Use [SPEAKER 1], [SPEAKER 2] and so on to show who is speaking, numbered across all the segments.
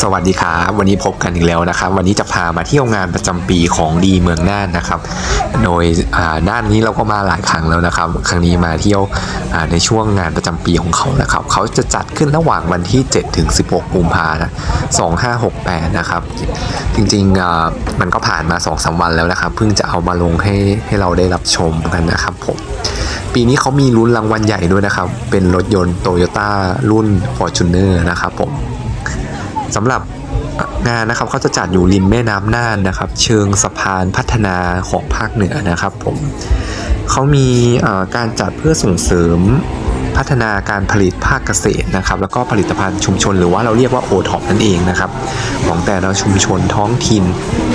[SPEAKER 1] สวัสดีครับวันนี้พบกันอีกแล้วนะครับ วันนี้จะพามาเที่ยวงานประจำปีของดีเมืองน่านนะครับ โดยอ่าด้านนี้เราก็มาหลายครั้งแล้วนะครับ ครั้งนี้มาเที่ยวในช่วงงานประจำปีของเขานะครับ เขาจะจัดขึ้นระหว่างวันที่ 7 ถึง 16 กุมภาพันธ์2568 นะครับ จริงๆมันก็ผ่านมา 2-3 วันแล้วนะครับ เพิ่งจะเอามาลงให้ให้เราได้รับชมกันนะครับผมปีนี้เขามีลุ้นรางวัลใหญ่ด้วยนะครับ เป็นรถยนต์โตโยต้ารุ่น Fortuner นะครับผม สำหรับงานนะครับเขาจะจัดอยู่ริมแม่น้ำน่านนะครับ เชิงสะพานพัฒนาของภาคเหนือนะครับผมเขามีการจัดเพื่อส่งเสริม พัฒนาการผลิตภาคเกษตรนะครับ แล้วก็ผลิตภัณฑ์ชุมชน หรือว่าเราเรียกว่าโอท็อปนั่นเองนะครับ ของแต่ละชุมชนท้องถิ่น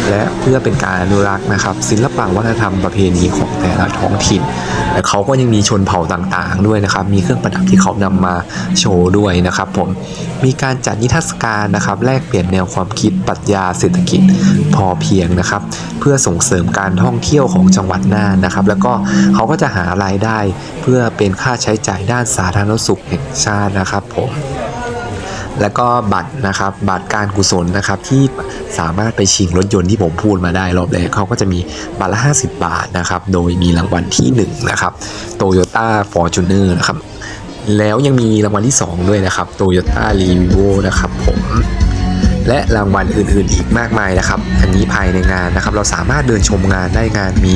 [SPEAKER 1] และเพื่อเป็นการอนุรักษ์นะครับ ศิลปะวัฒนธรรมประเพณีของแต่ละท้องถิ่นและเขาก็ยังมีชนเผ่าต่างๆ ด้วยนะครับ มีเครื่องประดับที่เขานำมาโชว์ด้วยนะครับ ผมมีการจัดนิทรรศการนะครับแลกเปลี่ยนแนวความคิดปรัชญาเศรษฐกิจ พอเพียงนะครับ เพื่อส่งเสริมการท่องเที่ยวของจังหวัดน่านนะครับ แล้วก็เขาก็จะหารายได้เพื่อเป็นค่าใช้จ่ายด้านสาธารณสุขแห่งชาตินะครับผมแล้วก็บัตรนะครับบัตรการกุศลนะครับที่สามารถไปชิงรถยนต์ที่ผมพูดมาได้รอบแรกเขาก็จะมีบัตรละ 50 บาทนะครับโดยมีรางวัลที่1นะครับ Toyota Fortuner นอร์นะครับแล้วยังมีรางวัลที่ 2 ด้วยนะครับ Toyota r e v o นะครับผม และรางวัลอื่นๆอีกมากมายนะครับ อันนี้ภายในงานนะครับ เราสามารถเดินชมงานได้งานมี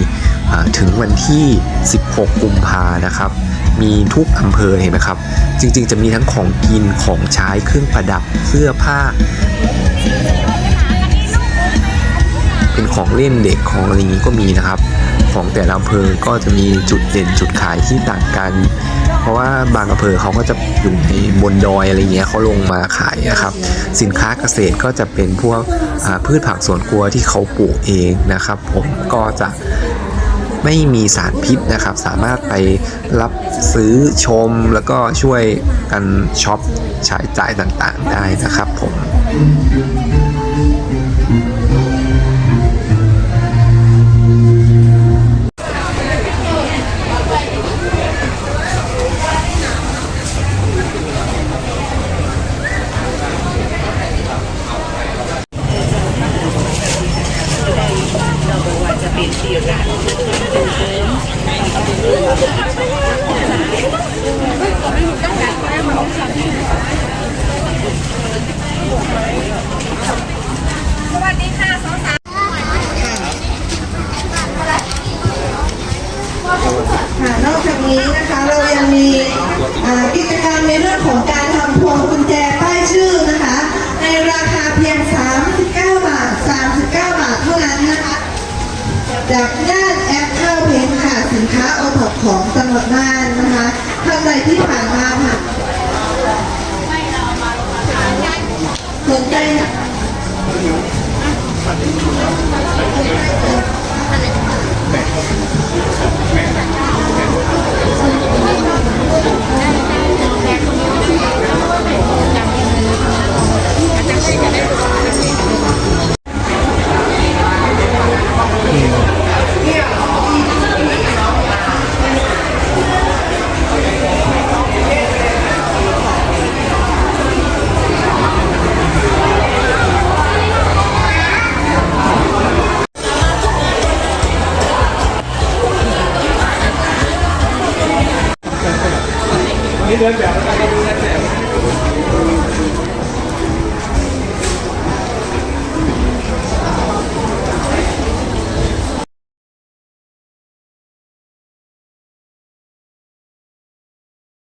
[SPEAKER 1] ถึงวันที่ 16 กุมภานะครับ มีทุกอำเภอเห็นไหมครับ จริงๆ จะมีทั้งของกินของใช้เครื่องประดับเสื้อผ้า เป็นของเล่นเด็กของอะไรอย่างนี้ก็มีนะครับ ของแต่ละอำเภอก็จะมีจุดเด่นจุดขายที่ต่างกัน เพราะว่าบางอำเภอเขาก็จะอยู่ในบนดอยอะไรเงี้ยเขาลงมาขายนะครับ สินค้าเกษตรก็จะเป็นพวกพืชผักสวนครัวที่เขาปลูกเองนะครับ ผมก็จะไม่มีสารพิษนะครับ สามารถไปรับซื้อชมแล้วก็ช่วยกันช็อปใช้จ่ายต่างๆได้นะครับผม
[SPEAKER 2] ค่ะ
[SPEAKER 3] นอกจากนี้นะคะเรายังมีกิจกรรมในเรื่องของการทำพวงกุญแจป้ายชื่อนะคะ ในราคาเพียง 39 บาท 39 บาทเท่านั้นนะคะจากด้านแอปเข้าเพนค่ะสินค้าโอท็อปของจังหวัดน่านนะคะท่านใดที่ผ่านมาค่ะสนใจ แปดแปดแปด นี้เดินแบบแล้วกั
[SPEAKER 4] นเดินแบบ